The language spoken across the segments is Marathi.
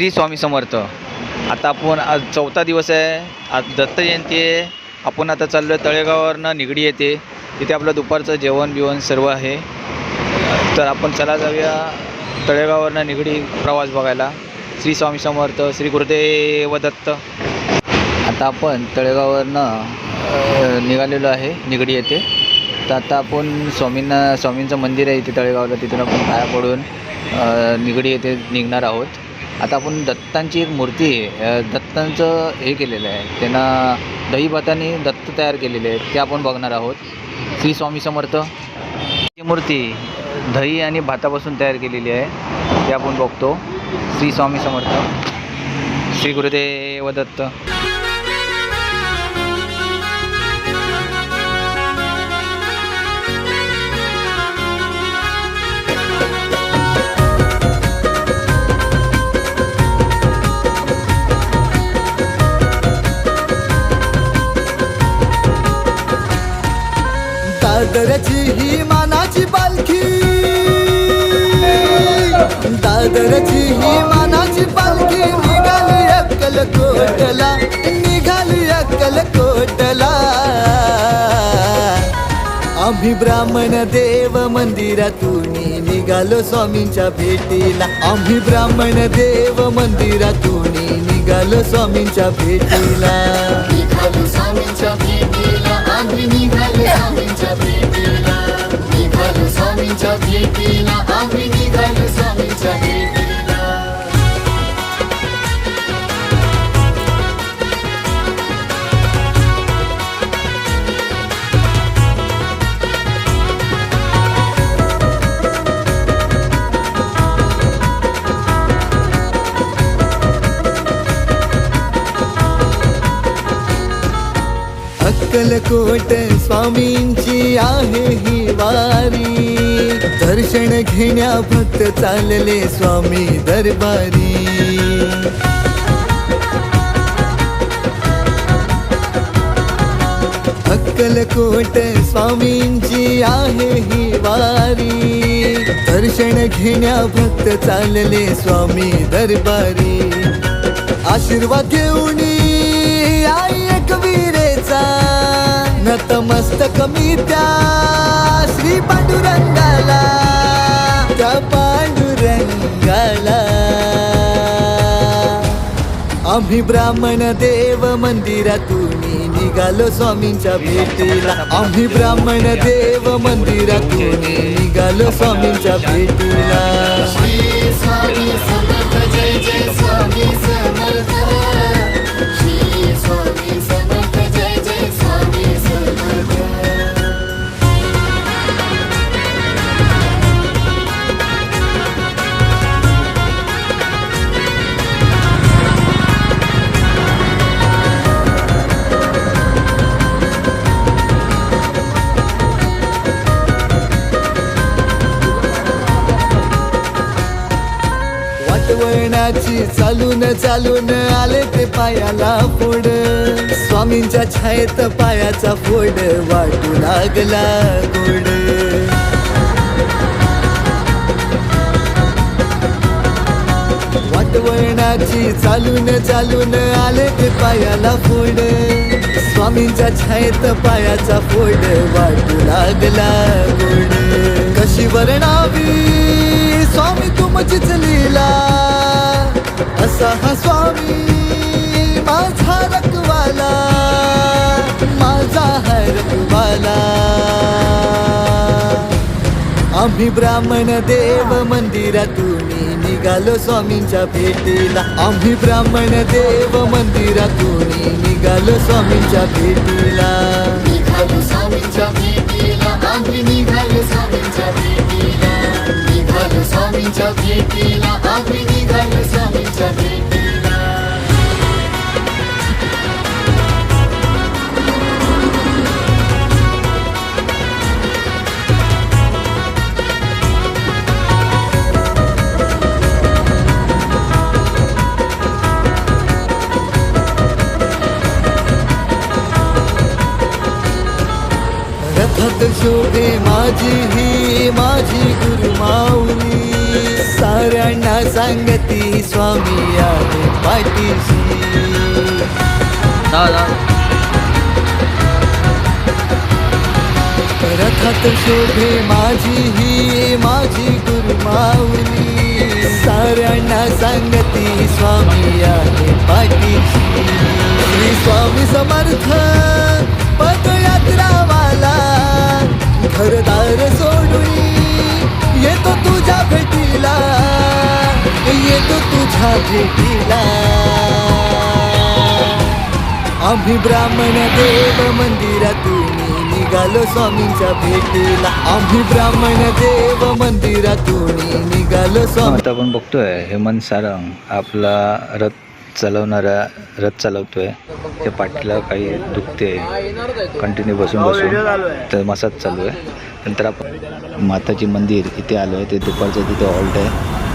श्री स्वामी समर्थ. आता आपण आज चौथा दिवस आहे. आज दत्त जयंती आहे. आपण आता चाललो आहे तळेगाववरनं निगडी येते तिथे आपलं दुपारचं जेवण बिवण सर्व आहे. तर आपण चला जाऊया तळेगाववरनं निगडी प्रवास बघायला. श्री स्वामी समर्थ श्री गुरुदेव दत्त. आता आपण तळेगाववरनं निघालेलो आहे निगडी येते तर आता आपण स्वामींना स्वामींचं मंदिर आहे इथे तळेगावला. तिथून आपण पाया पडून निगडी येथे निघणार आहोत. आता आपण दत्तांची एक मूर्ती आहे. दत्तांचं हे केलेलं आहे. त्यांना दहीभाताने दत्त तयार केलेले आहेत. ते आपण बघणार आहोत. श्री स्वामी समर्थ. ही मूर्ती दही आणि भातापासून तयार केलेली आहे. ते आपण बघतो. श्री स्वामी समर्थ. श्री गुरुदेव दत्त. दादरची ही मानाची पालखी. दादरची ही मानाची पालखी निघाली अक्कल कोटला निघाली अक्कल कोटला आम्ही ब्राह्मण देव मंदिरातून निघालो स्वामींच्या भेटीला. आम्ही ब्राह्मण देव मंदिरातून निघालो स्वामींच्या भेटीला. निघालो स्वामींच्या भेटीला. आम्ही निघालो स्वामींच्या भेटीला निघालो स्वामींच्या भेटीला आम्ही निघालो स्वामींच्या भेटीला अक्कलकोट स्वामींची आहे ही वारी. दर्शन घेण्या भक्त चालले स्वामी दरबारी. अक्कलकोट स्वामींची आहे ही वारी. दर्शन घेण्या भक्त चालले स्वामी दरबारी. आशीर्वाद घेऊन नतमस्तक मी त्या श्री पांडुरंगाला त्या पांडुरंगाला. आम्ही ब्राह्मण देव मंदिरातून निघालो स्वामींच्या भेटीला. आम्ही ब्राह्मण देव मंदिरातून निघालो स्वामींच्या भेटीला. श्री स्वामी समर्थ जय जय स्वामी समर्थ. वळणाची चालून चालून आले ते पायाला फोड. स्वामींच्या छायेत पायाचा फोड वाटू लागला गोड. वाटवण्याची चालून चालून आले ते पायाला फोड. स्वामींच्या छायेत पायाचा फोड वाटू लागला गोड. कशी वर्णावी? स्वामी तुमचीच लीला. सहा स्वामी माझा रखवाला माझा हा रखवाला. आम्ही ब्राह्मण देव मंदिरातून निघालो स्वामींच्या भेटीला. आम्ही ब्राह्मण देव मंदिरातून निघालो स्वामींच्या भेटीला. निघालो स्वामींच्या भेटीला. आम्ही निघालो स्वामींच्या निघालो स्वामींच्या भेटीला आम्ही निघालो स्वामींच्या भेटीला रथात शोभे माझी ही माझी गुरुमाऊली सार साऱ्यांना सांगती स्वामी आहे पाठीशी रथात शोभे माझी ही माझी गुरुमाऊली साऱ्यांना सांगती स्वामी आहे पाठीशी श्री स्वामी समर्थ पदयात्रावाला घरदार सोडून येतो तुझ्या भेटीला. येतो तुझ्या भेटीला. आम्ही ब्राह्मण देव मंदिरातून निघालो स्वामींच्या भेटीला. आम्ही ब्राह्मण देव मंदिरातून निघालो स्वामी आता आपण बघतोय हेमंत सारंग आपला रथ चालवणारा रथ चालवतोय. त्या पाठीला काही दुखते. कंटिन्यू बसून बसून. तर मसाज चालू आहे. नंतर आपण माताची मंदिर इथे आलो आहे ते दुपारचं तिथे हॉल्ट आहे.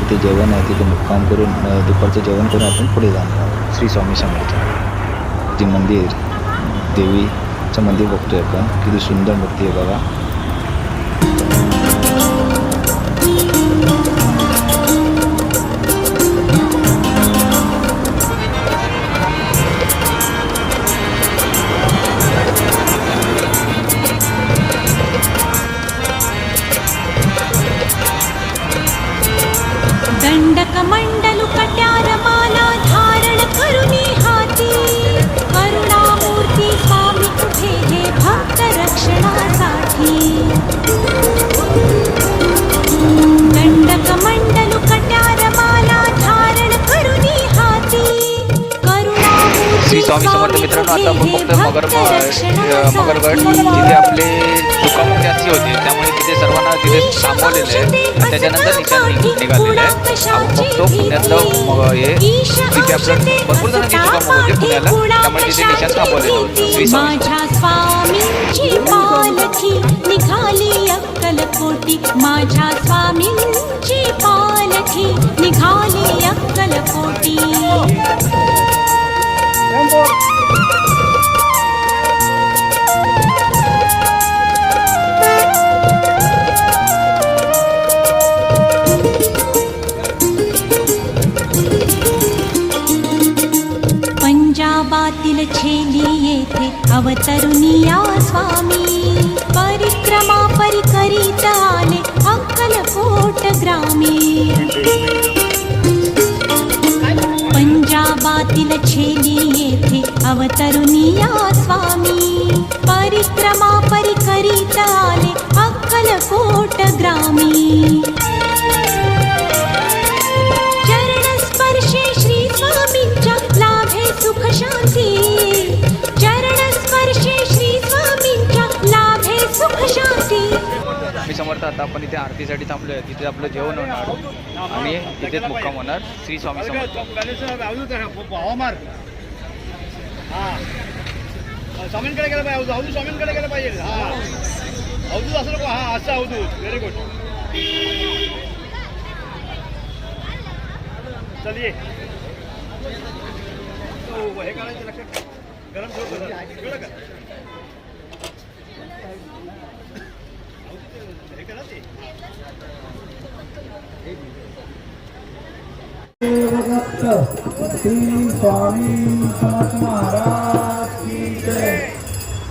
तिथे जेवण आहे. तिथे मुक्काम करून दुपारचं जेवण करून आपण पुढे जाणार आहोत. श्री स्वामी समर्थ. जे मंदिर देवीचं मंदिर बघतोय आपण. किती सुंदर मूर्ती आहे बघा. the. श्री स्वामी समर्थ मित्रांनो आता आपण फक्त मगर मगरगड. तिथे आपले दुकानमुळे अशी होती त्यामुळे तिथे सर्वांना तिथे थांबवलेलं आहे. त्याच्यानंतर निशाण निघालेलं आहे. आपण बघतो पुण्यातलं मग हे तिथे आपलं भरपूर जणांची दुकान होते पुण्याला. त्यामुळे तिथे निशाण थांबवलेलं होतं. श्री स्वामी माझ्या स्वामींची पालखी निघाली अक्कलकोटी. पंजाबातील छेली येथे अवतरुनिया स्वामी. परिक्रमा परिकरिता अवतरुनिया स्वामी परिक्रमा परिकरीत आले अक्कलकोट ग्रामी. चरणस्पर्शे श्री स्वामींच्या लाभे सुख शांती. चरणस्पर्शे श्री स्वामींच्या लाभे सुख शांती. मी समर्थ आता आपण इथे आरतीसाठी थांबलो आहे तिथे आपलं जेवण होणार. आणि तिथेच मुक्काम होणार. श्री स्वामी समर्थ. स्वामींकडे गेलं पाहिजे. अवधू स्वामींकडे गेलं पाहिजे. हा. अवधूत असं नको. हा असं अवधूत. व्हेरी गुड चलिए हो, हे करायचं लक्षात गरम ठेव का? हे करा ते. श्री स्वामी महाराज.